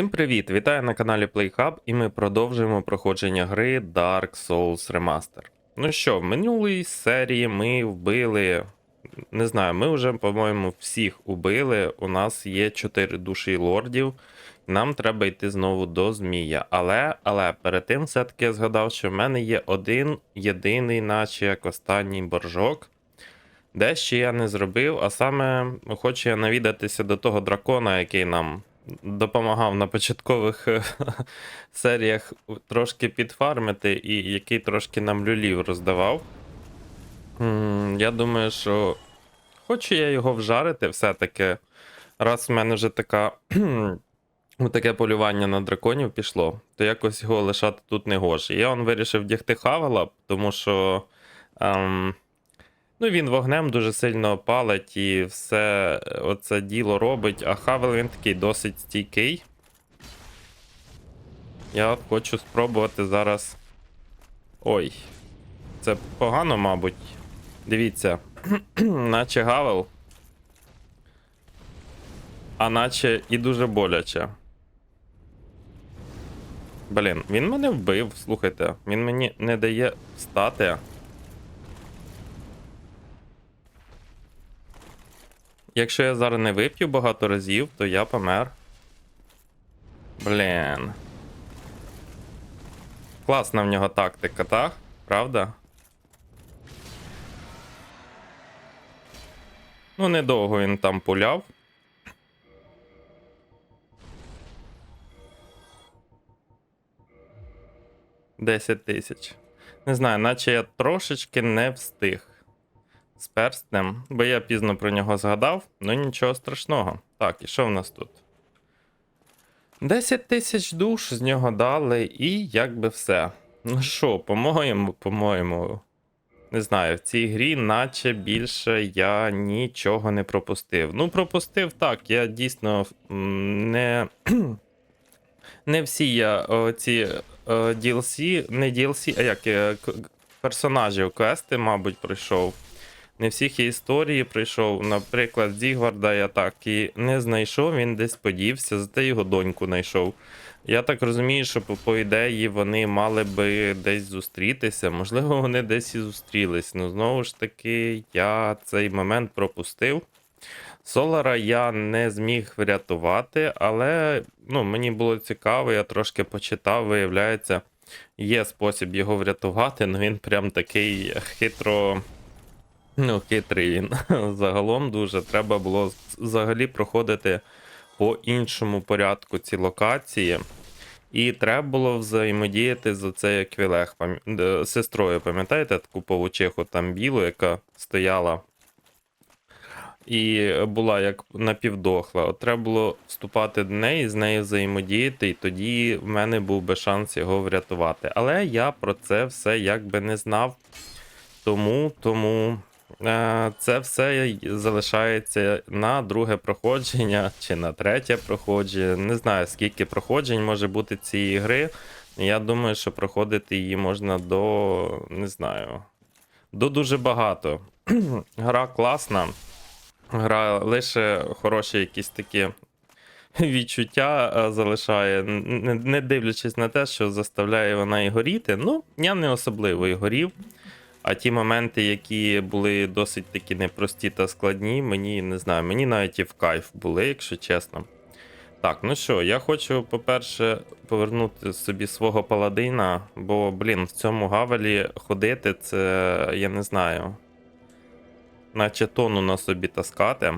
Всім привіт! Вітаю на каналі PlayHub і ми продовжуємо проходження гри Dark Souls Remaster. Ну що, в минулій серії ми вбили. Не знаю, ми вже, по-моєму, всіх убили. У нас є 4 душі лордів. Нам треба йти знову до Змія. Але, але перед тим все-таки я згадав, що в мене є один єдиний, наче як останній боржок. Де ще я не зробив, а саме хочу я навідатися до того дракона, який нам допомагав на початкових е, серіях трошки підфармити, і який трошки нам люлів роздавав. Я думаю, що хочу я його вжарити все-таки. Раз в мене вже така. Таке полювання на драконів пішло, то якось його лишати тут не гоже. Я он вирішив вдягти Хавела, тому що ем, ну, він вогнем дуже сильно палить і все оце діло робить, а Хавел він такий досить стійкий. Я хочу спробувати зараз. Ой, це погано, мабуть. Дивіться, наче Гавел. А наче і дуже боляче. Блін, він мене вбив, слухайте. Він мені не дає встати. Якщо я зараз не вип'ю багато разів, то я помер. Блін. Класна в нього тактика, так? Правда? Ну, недовго він там пуляв. Десять тисяч. Не знаю, наче я трошечки не встиг з перстнем, бо я пізно про нього згадав, ну нічого страшного. Так, і що в нас тут? 10 тисяч душ з нього дали, і якби все. Ну що, по-моєму, по-моєму. Не знаю, в цій грі, наче більше я нічого не пропустив. Ну, пропустив так, я дійсно не. Не всі я ці DLC, не DLC, а як е, персонажів квести, мабуть, пройшов. Не всіх історії прийшов. Наприклад, Зігварда я так і не знайшов, він десь подівся, зате його доньку знайшов. Я так розумію, що по, по ідеї вони мали би десь зустрітися. Можливо, вони десь і зустрілись. Ну знову ж таки, я цей момент пропустив. Солара я не зміг врятувати, але ну, мені було цікаво, я трошки почитав, виявляється, є спосіб його врятувати, але він прям такий хитро. Ну, хитрий він. Загалом дуже треба було взагалі проходити по іншому порядку ці локації. І треба було взаємодіяти з оцею Квілех, е, сестрою, пам'ятаєте, таку павучиху там білу, яка стояла і була як напівдохла. От треба було вступати до неї, з нею взаємодіяти, і тоді в мене був би шанс його врятувати. Але я про це все якби не знав. Тому, тому це все залишається на друге проходження чи на третє проходження. Не знаю, скільки проходжень може бути цієї гри. Я думаю, що проходити її можна до. не знаю. До дуже багато. Гра класна. Гра лише хороші якісь такі відчуття е, залишає, не дивлячись на те, що заставляє вона і горіти. Ну, я не особливо і горів. А ті моменти, які були досить такі непрості та складні, мені не знаю, мені навіть і в кайф були, якщо чесно. Так, ну що, я хочу, по-перше, повернути собі свого паладина, бо, блін, в цьому гавелі ходити, це я не знаю. Наче тону на собі таскати.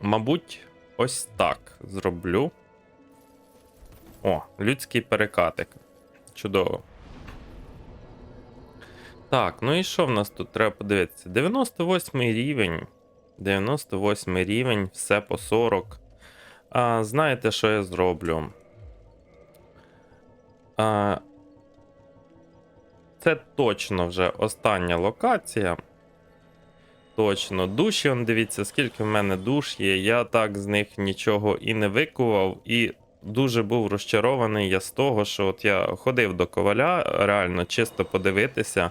Мабуть, ось так зроблю. О, людський перекатик. Чудово. Так, ну і що в нас тут треба подивитися? 98 рівень. 98 рівень, все по 40. А, знаєте, що я зроблю? А, це точно вже остання локація. Точно, душі, он дивіться, скільки в мене душ є. Я так з них нічого і не викував, і дуже був розчарований я з того, що от я ходив до коваля, реально чисто подивитися.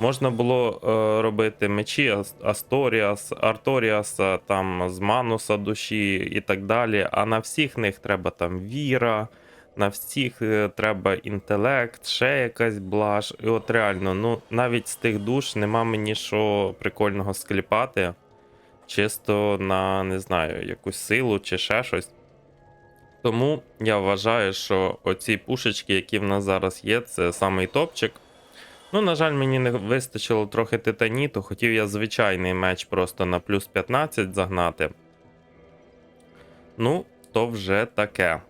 Можна було е, робити мечі Асторіас, Арторіаса, там з Мануса душі і так далі. А на всіх них треба там віра, на всіх е, треба інтелект, ще якась блаж. І от реально, ну навіть з тих душ нема мені що прикольного скліпати. Чисто на, не знаю, якусь силу чи ще щось. Тому я вважаю, що оці пушечки, які в нас зараз є, це самий топчик. Ну, на жаль, мені не вистачило трохи титаніту. Хотів я звичайний меч просто на плюс 15 загнати. Ну, то вже таке.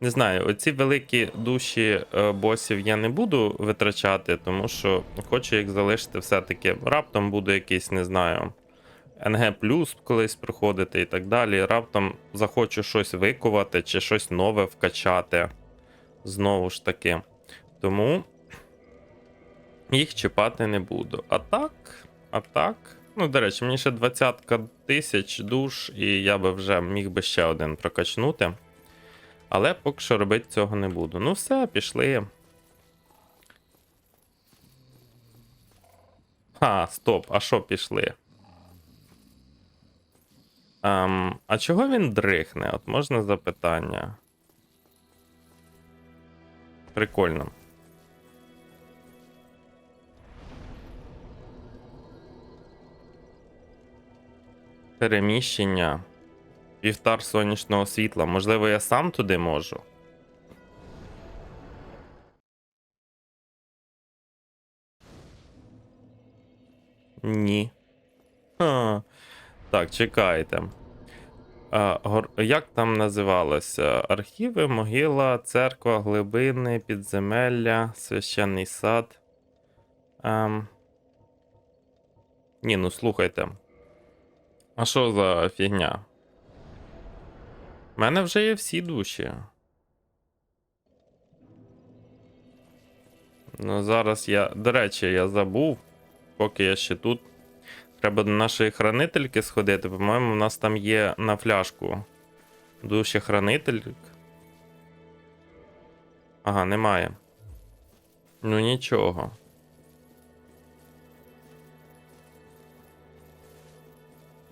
Не знаю, оці великі душі е, босів я не буду витрачати, тому що хочу їх залишити все-таки. Раптом буду якийсь, не знаю, НГ плюс колись приходити і так далі. Раптом захочу щось викувати чи щось нове вкачати. Знову ж таки. Тому їх чіпати не буду. А так, а так. Ну, до речі, мені ще 20 тисяч душ, і я би вже міг би ще один прокачнути. Але поки що робити цього не буду. Ну, все, пішли. Ха, стоп, а що пішли? Ем, а чого він дрихне? От можна запитання. Прикольно. Переміщення. Вівтар сонячного світла. Можливо, я сам туди можу. Ні. Ха. Так, чекайте. А, гор... Як там називалося? Архіви, могила, церква, глибини, підземелля, священний сад. Ем... Ні, ну слухайте. А що за фігня? У мене вже є всі душі. Ну, зараз я. До речі, я забув, поки я ще тут. Треба до нашої хранительки сходити. По-моєму, у нас там є на фляжку. Душі хранительк. Ага, немає. Ну нічого.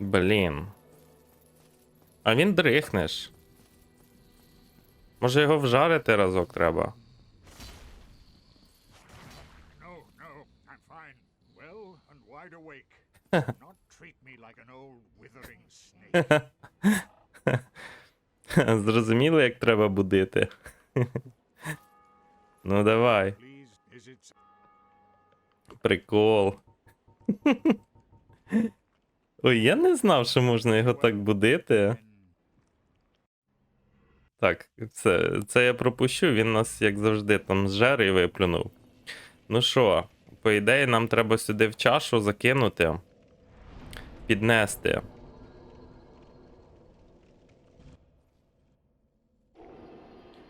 Блін. А він дрихнеш. Може його вжарити разок треба. Зрозуміло, як треба будити. ну давай. Прикол. Ой, я не знав, що можна його так будити. Так, це, це я пропущу, він нас, як завжди, там зжер і виплюнув. Ну що, по ідеї, нам треба сюди в чашу закинути, піднести.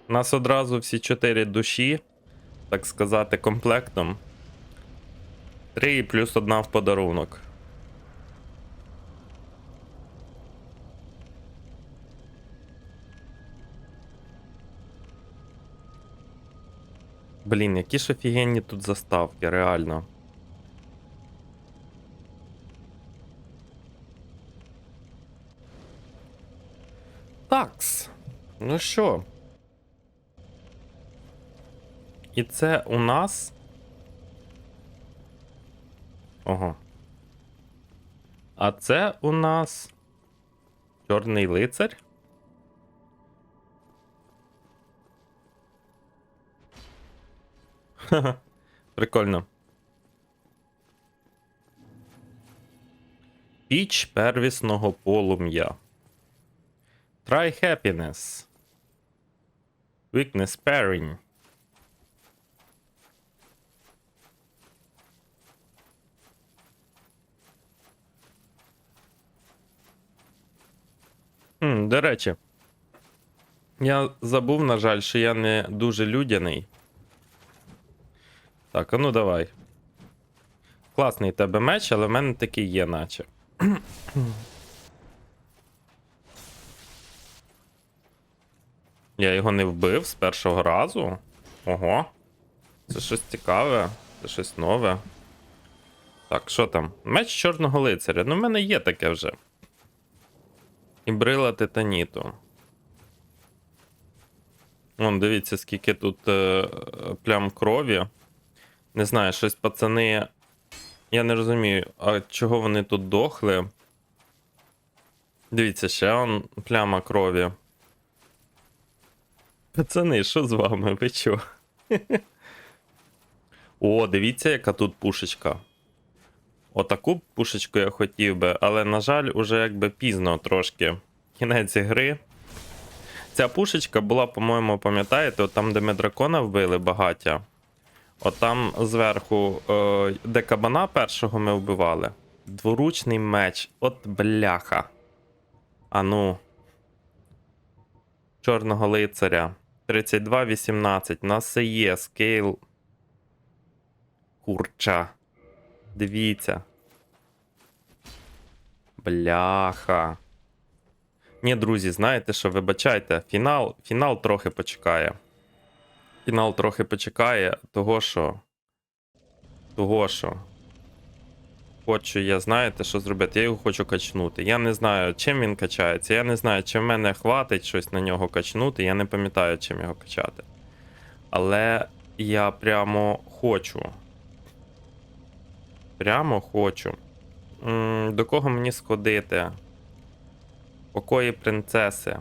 У нас одразу всі чотири душі, так сказати, комплектом. Три плюс одна в подарунок. Блін, які ж офігенні тут заставки, реально. Такс. Ну що? І це у нас. Ого. А це у нас. Чорний лицар. Ха-ха, Прикольно. Піч первісного полум'я. Try happiness. Weakness pairing. Хм, до речі. Я забув, на жаль, що я не дуже людяний. Так, а ну давай. Класний тебе меч, але в мене такий є, наче. Я його не вбив з першого разу. Ого. Це щось цікаве, це щось нове. Так, що там? Меч чорного лицаря. Ну, в мене є таке вже. І брила титаніту. Вон, дивіться, скільки тут е, плям крові. Не знаю, щось пацани. Я не розумію, а чого вони тут дохли. Дивіться, ще он пляма крові. Пацани, що з вами? Ви чо? О, дивіться, яка тут пушечка. Отаку пушечку я хотів би, але, на жаль, уже якби пізно трошки. Кінець гри. Ця пушечка була, по-моєму, пам'ятаєте, там, де ми дракона вбили багаття. От там зверху, е, де кабана першого ми вбивали. Дворучний меч. От бляха. А ну. Чорного лицаря. 32-18. У нас є. Скейл. Курча. Дивіться. Бляха. Ні, друзі, знаєте що, вибачайте, фінал, фінал трохи почекає. Фінал трохи почекає, того що. Того що. Хочу я, знаєте, що зробити? Я його хочу качнути. Я не знаю, чим він качається. Я не знаю, чи в мене хватить щось на нього качнути. Я не пам'ятаю, чим його качати. Але я прямо хочу. Прямо хочу. До кого мені сходити? Покої принцеси.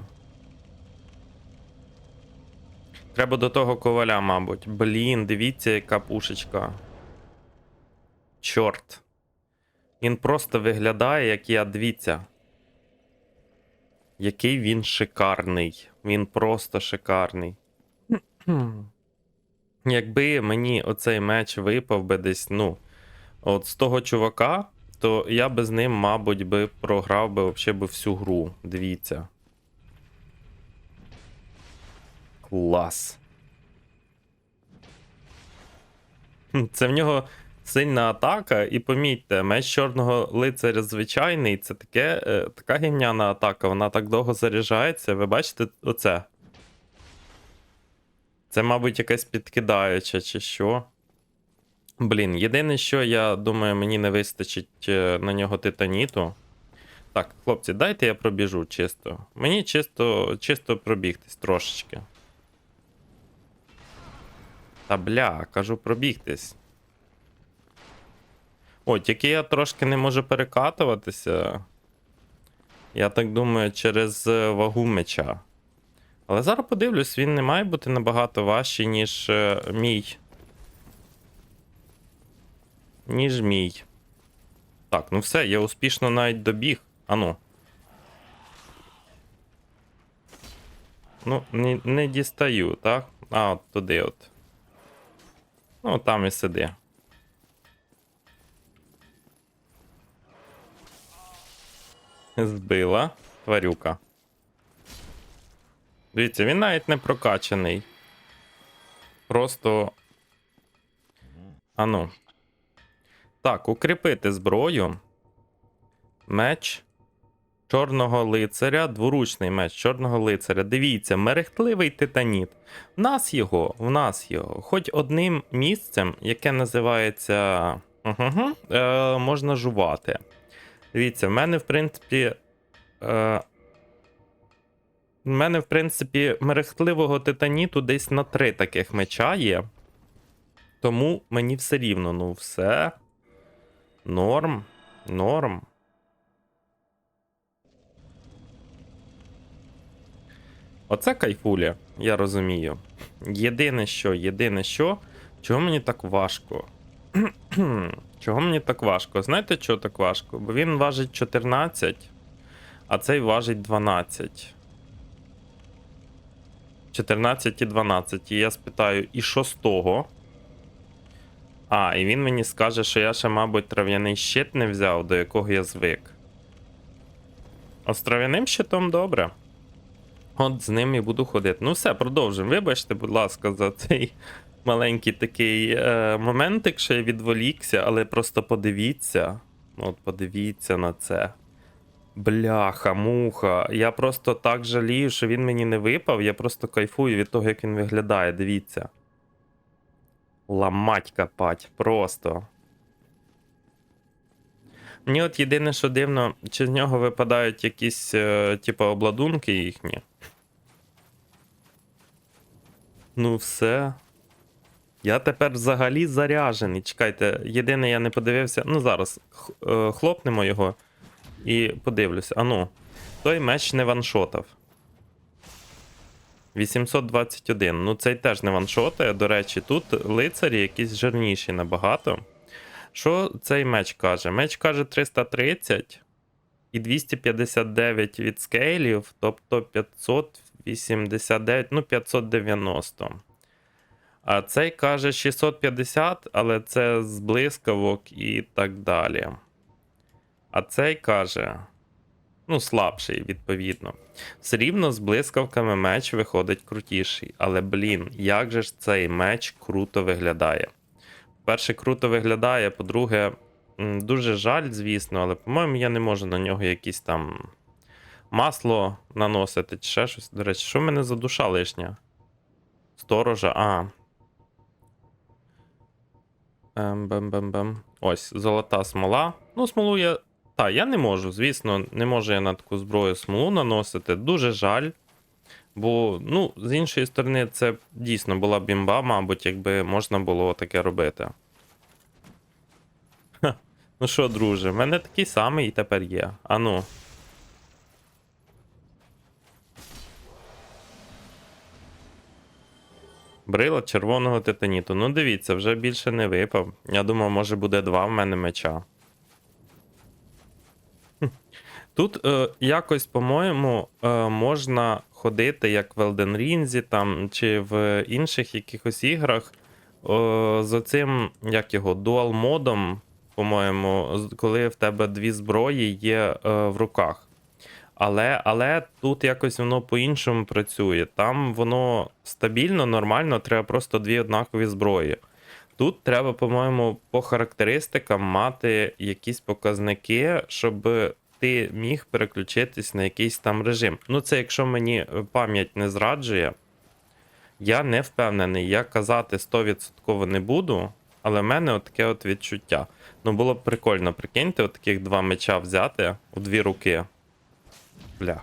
Треба до того коваля, мабуть. Блін, дивіться, яка пушечка. Чорт. Він просто виглядає, як я, дивіться. Який він шикарний. Він просто шикарний. Якби мені оцей меч випав би десь, ну, от з того чувака, то я би з ним, мабуть, би програв би би всю гру. Дивіться. Клас. Це в нього сильна атака, і помітьте, меч чорного лицаря звичайний, це таке, е, така гімняна атака, вона так довго заряджається. Ви бачите оце? Це, мабуть, якась підкидаюча чи що. Блін, єдине, що я думаю, мені не вистачить е, на нього титаніту. Так, хлопці, дайте я пробіжу чисто. Мені чисто, чисто пробігтись трошечки. Та бля, кажу пробігтись. О, тільки я трошки не можу перекатуватися. Я так думаю, через е, вагу меча. Але зараз подивлюсь, він не має бути набагато важчий, ніж е, мій. Ніж мій. Так, ну все, я успішно навіть добіг. Ану. Ну, не, не дістаю, так? А, от туди от. Ну, там і сиди. Збила тварюка. Дивіться, він навіть не прокачаний. Просто. Ану. Так, укріпити зброю. Меч чорного лицаря, дворучний меч чорного лицаря. Дивіться, мерехтливий титаніт. В нас його, в нас його. Хоч одним місцем, яке називається. Угу, е, можна жувати. Дивіться, в мене, в принципі. Е, в мене, в принципі, мерехтливого титаніту десь на три таких меча є. Тому мені все рівно, ну все. Норм. Норм. Оце кайфуля, я розумію. Єдине що, єдине що, чого мені так важко? чого мені так важко? Знаєте, чого так важко? Бо він важить 14, а цей важить 12. 14 і 12. І я спитаю, і що з? А, і він мені скаже, що я ще, мабуть, трав'яний щит не взяв, до якого я звик. А з трав'яним щитом добре. От з ним і буду ходити. Ну все, продовжимо. Вибачте, будь ласка, за цей маленький такий е, моментик, що я відволікся, але просто подивіться. От подивіться на це. Бляха, муха. Я просто так жалію, що він мені не випав. Я просто кайфую від того, як він виглядає. Дивіться. Ламать капать. Просто. Мені от єдине, що дивно, чи з нього випадають якісь, е, типу, обладунки їхні. Ну, все. Я тепер взагалі заряжений. Чекайте, єдине, я не подивився. Ну, зараз е, хлопнемо його і подивлюся. Ану, той меч не ваншотав. 821. Ну, цей теж не ваншотає. До речі, тут лицарі якісь жирніші набагато. Що цей меч каже? Меч каже 330 і 259 від скейлів, тобто 589, ну 590. А цей каже 650, але це з блискавок і так далі. А цей каже. Ну, слабший, відповідно. Все рівно з блискавками меч виходить крутіший. Але, блін, як же ж цей меч круто виглядає? Перше, круто виглядає, по-друге, дуже жаль, звісно, але, по-моєму, я не можу на нього якісь там масло наносити чи ще щось. До речі, що в мене за душа лишня? Сторожа, а. Ем, бем-бем-бем. Ось, золота смола. Ну, смолу я. Та, я не можу, звісно, не можу я на таку зброю смолу наносити. Дуже жаль. Бо, ну, з іншої сторони, це дійсно була бімба, мабуть, якби можна було таке робити. Ха. Ну що, друже, в мене такий самий і тепер є. Ану. Брила червоного титаніту. Ну, дивіться, вже більше не випав. Я думав, може буде два в мене меча. Хм. Тут е, якось, по-моєму, е, можна ходити як в Elden Ring, там, чи в інших якихось іграх е, з оцим, як його, дуал-модом, по-моєму, коли в тебе дві зброї є е, в руках. Але, але тут якось воно по-іншому працює. Там воно стабільно, нормально, треба просто дві однакові зброї. Тут треба, по-моєму, по характеристикам мати якісь показники, щоб ти міг переключитись на якийсь там режим. Ну, це якщо мені е, пам'ять не зраджує, я не впевнений. Я казати 100% не буду, але в мене от таке от відчуття. Ну, було б прикольно, прикиньте, от таких два меча взяти у дві руки. Бля.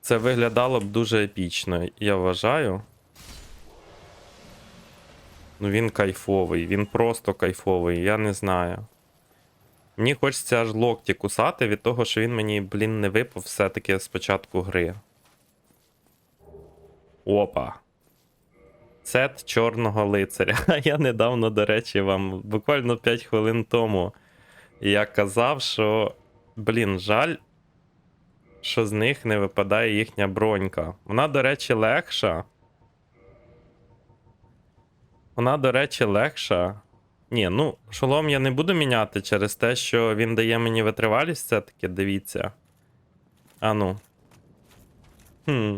Це виглядало б дуже епічно, я вважаю. Ну він кайфовий, він просто кайфовий, я не знаю. Мені хочеться аж локті кусати від того, що він мені, блін, не випав все-таки з початку гри. Опа. Сет чорного лицаря. Я недавно, до речі, вам буквально 5 хвилин тому я казав, що, блін, жаль, що з них не випадає їхня бронька. Вона, до речі, легша. Вона, до речі, легша. Ні, ну, шолом я не буду міняти через те, що він дає мені витривалість все-таки, дивіться. А ну. Хм.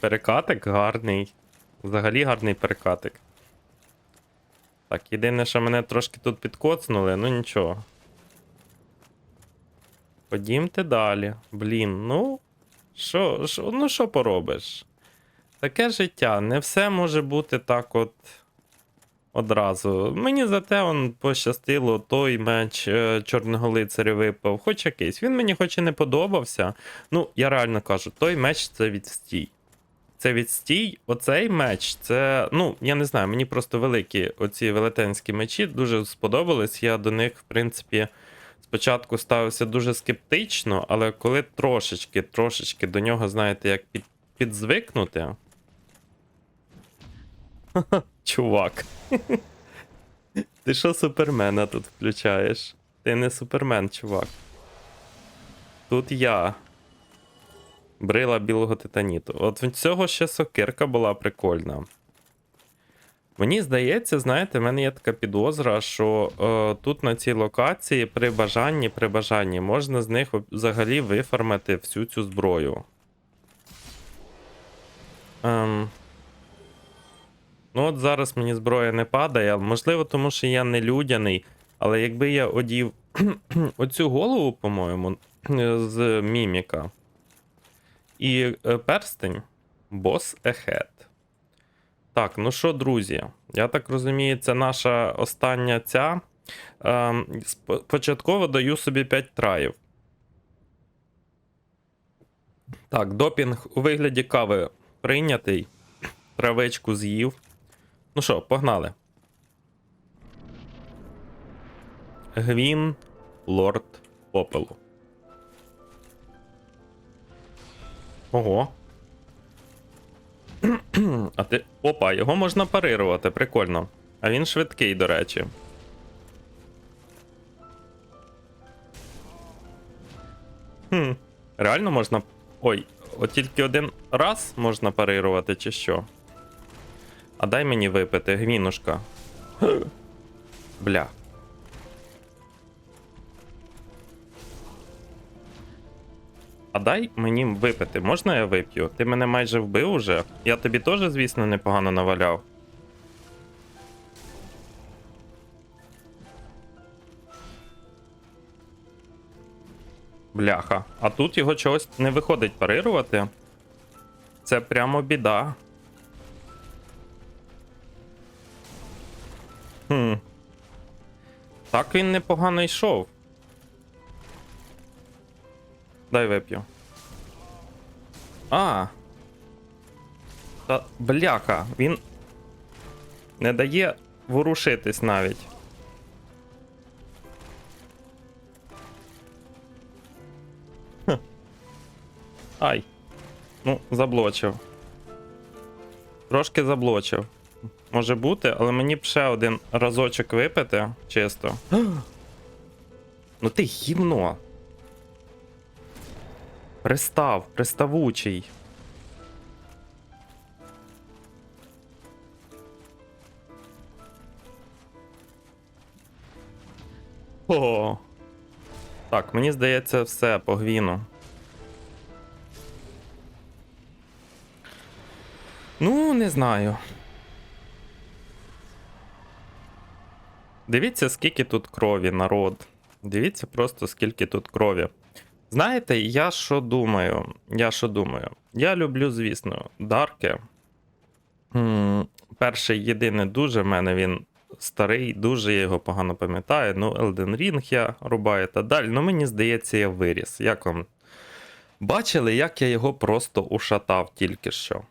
Перекатик гарний. Взагалі гарний перекатик. Так, єдине, що мене трошки тут підкоцнули, ну нічого. Ходімте далі. Блін, ну. Що, що, ну що поробиш? Таке життя, не все може бути так от одразу. Мені зате он пощастило, той меч е, чорного лицаря випав, хоч якийсь. Він мені хоч і не подобався. Ну, я реально кажу, той меч це відстій. Це відстій, оцей меч, це, ну, я не знаю, мені просто великі оці велетенські мечі дуже сподобались. Я до них, в принципі, спочатку ставився дуже скептично, але коли трошечки, трошечки до нього, знаєте, як під, підзвикнути. Чувак. Ти що супермена тут включаєш? Ти не супермен, чувак. Тут я. Брила білого титаніту. От від цього ще сокирка була прикольна. Мені здається, знаєте, в мене є така підозра, що е, тут на цій локації при бажанні, при бажанні можна з них взагалі вифармити всю цю зброю. Ем... Ну, от зараз мені зброя не падає, можливо, тому що я не людяний, але якби я одів оцю голову, по-моєму, з міміка і е, перстень, бос ехет. Так, ну що, друзі, я так розумію, це наша остання ця. Ем, початково даю собі 5 траїв. Так, допінг у вигляді кави прийнятий. Травичку з'їв. Ну що, погнали. Гвін, лорд попелу. Ого. А ти. Опа, його можна парирувати, прикольно. А він швидкий, до речі. Хм, реально можна. Ой, от тільки один раз можна парирувати, чи що? А дай мені випити, гвінушка. Бля. А дай мені випити, можна я вип'ю? Ти мене майже вбив уже. Я тобі теж, звісно, непогано наваляв. Бляха. А тут його чогось не виходить парирувати. Це прямо біда. Хм. Так він непогано йшов. Дай вип'ю. А. Та бляха, він не дає ворушитись навіть. Ай. Ну, заблочив. Трошки заблочив. Може бути, але мені б ще один разочок випити, чисто. ну ти гівно. Пристав, приставучий. О. Так, мені здається, все по гвіну. Ну, не знаю. Дивіться, скільки тут крові, народ. Дивіться просто, скільки тут крові. Знаєте, я що думаю? Я що думаю? Я люблю, звісно, Дарки. Перший єдиний дуже в мене він старий, дуже я його погано пам'ятаю. Ну, Elden Ring я рубаю та далі. Ну, мені здається, я виріс. Як вам? Бачили, як я його просто ушатав тільки що.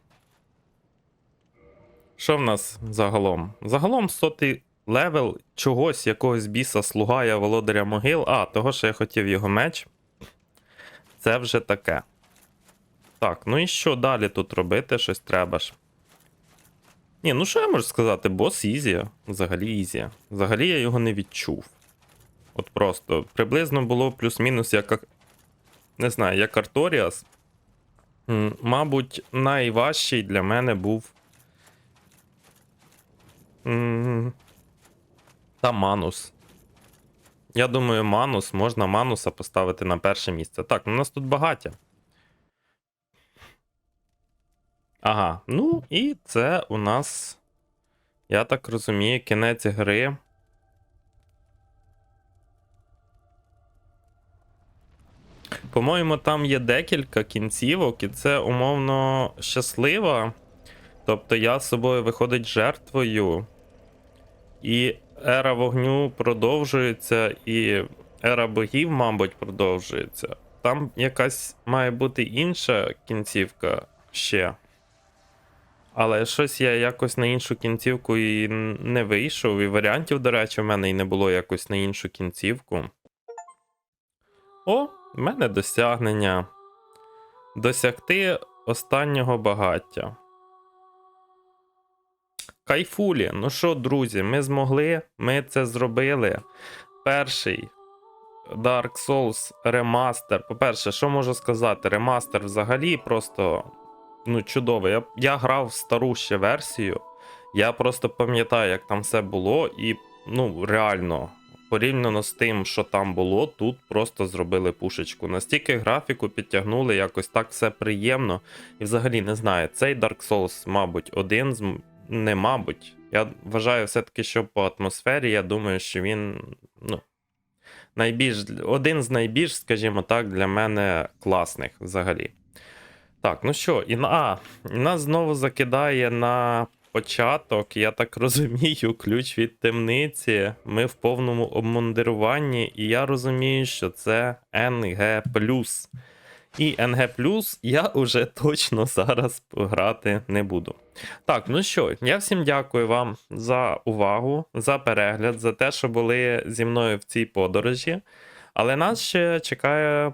Що в нас загалом? Загалом сотий левел чогось, якогось біса слугая володаря могил. А, того, що я хотів його меч. Це вже таке. Так, ну і що далі тут робити? Щось треба ж. Ні, ну що я можу сказати? Бос Ізі. Взагалі Ізі. Взагалі я його не відчув. От просто. Приблизно було плюс-мінус як. Не знаю, як Арторіас. Мабуть, найважчий для мене був. Та Манус. Я думаю, Манус, можна Мануса поставити на перше місце. Так, ну, у нас тут багаття. Ага, ну і це у нас, я так розумію, кінець гри. По-моєму, там є декілька кінцівок, і це умовно щаслива. Тобто я з собою виходить жертвою. І ера вогню продовжується, і ера богів, мабуть, продовжується. Там якась має бути інша кінцівка ще. Але щось я якось на іншу кінцівку і не вийшов. І варіантів, до речі, в мене і не було якось на іншу кінцівку. О, в мене досягнення. Досягти останнього багаття. Кайфулі. Ну що, друзі, ми змогли, ми це зробили. Перший Dark Souls ремастер. По-перше, що можу сказати? Ремастер взагалі просто ну, чудовий. Я, я грав в стару ще версію. Я просто пам'ятаю, як там все було, і ну, реально порівняно з тим, що там було, тут просто зробили пушечку. Настільки графіку підтягнули, якось так все приємно. І взагалі не знаю, цей Dark Souls, мабуть, один з не мабуть. Я вважаю все-таки, що по атмосфері, я думаю, що він ну, найбільш, один з найбільш, скажімо так, для мене класних взагалі. Так, ну що, і на, і нас знову закидає на початок, я так розумію, ключ від темниці. Ми в повному обмундируванні, і я розумію, що це НГ. І НГ я уже точно зараз грати не буду. Так, ну що, я всім дякую вам за увагу, за перегляд, за те, що були зі мною в цій подорожі. Але нас ще чекає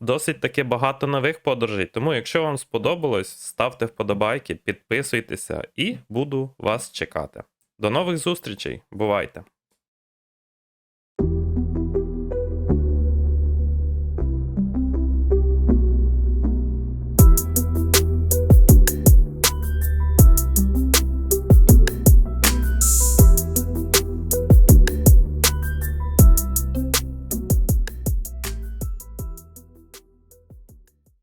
досить таки багато нових подорожей. Тому, якщо вам сподобалось, ставте вподобайки, підписуйтеся і буду вас чекати. До нових зустрічей. Бувайте!